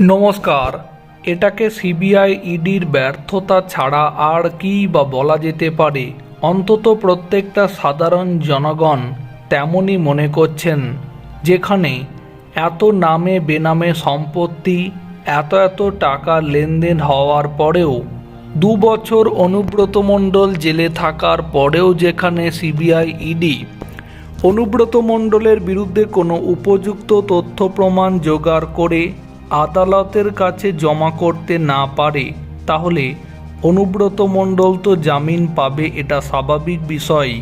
নমস্কার, এটাকে সিবিআই ইডির ব্যর্থতা ছাড়া আর কী বা বলা যেতে পারে? অন্তত প্রত্যেকটা সাধারণ জনগণ তেমনই মনে করছেন, যেখানে এত নামে বেনামে সম্পত্তি, এত এত টাকা লেনদেন হওয়ার পরেও, দু বছর অনুব্রত মণ্ডল জেলে থাকার পরেও যেখানে সিবিআই ইডি, অনুব্রত মণ্ডলের বিরুদ্ধে কোনো উপযুক্ত তথ্য প্রমাণ জোগাড় করে আদালতের কাছে জমা করতে না পারে, তাহলে অনুব্রত মণ্ডল তো জামিন পাবে এটা স্বাভাবিক বিষয়।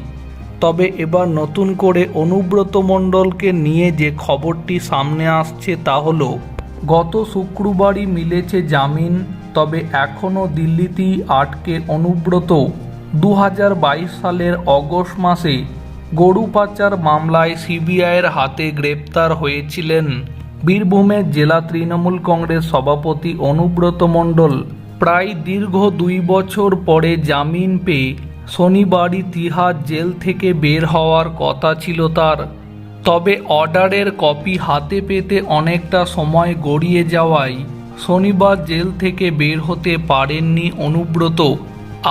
তবে এবার নতুন করে অনুব্রত মণ্ডলকে নিয়ে যে খবরটি সামনে আসছে তা হলো, গত শুক্রবারই মিলেছে জামিন, তবে এখনও দিল্লিতেই আটকে অনুব্রত। দু হাজার বাইশ সালের অগস্ট মাসে গরু পাচার মামলায় সিবিআইয়ের হাতে গ্রেপ্তার হয়েছিলেন বীরভূমের জেলা তৃণমূল কংগ্রেস সভাপতি অনুব্রত মণ্ডল প্রায় দীর্ঘ দুই বছর পরে জামিন পেয়ে শনিবারই তিহার জেল থেকে বের হওয়ার কথা ছিল তার। তবে অর্ডারের কপি হাতে পেতে অনেকটা সময় গড়িয়ে যাওয়ায় শনিবার জেল থেকে বের হতে পারেননি অনুব্রত।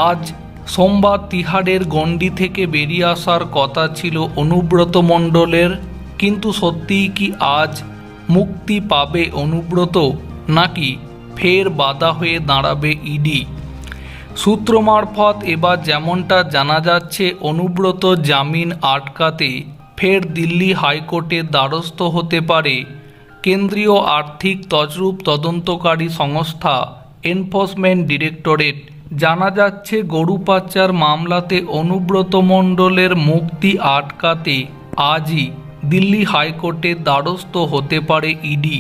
আজ সোমবার তিহারের গণ্ডি থেকে বেরিয়ে আসার কথা ছিল অনুব্রত মণ্ডলের, কিন্তু সত্যিই কি আজ মুক্তি পাবে অনুব্রত, নাকি ফের বাধা হয়ে দাঁড়াবে ইডি? সূত্র মারফত এবার যেমনটা জানা যাচ্ছে, অনুব্রত জামিন আটকাতে ফের দিল্লি হাইকোর্টের দ্বারস্থ হতে পারে। কেন্দ্রীয় আর্থিক তজরূপ তদন্তকারী সংস্থা এনফোর্সমেন্ট ডিরেক্টরেট জানা যাচ্ছে গরু পাচার মামলাতে অনুব্রত মণ্ডলের মুক্তি আটকাতে আজই দিল্লি হাইকোর্টের দ্বারস্থ হতে পারে ইডি।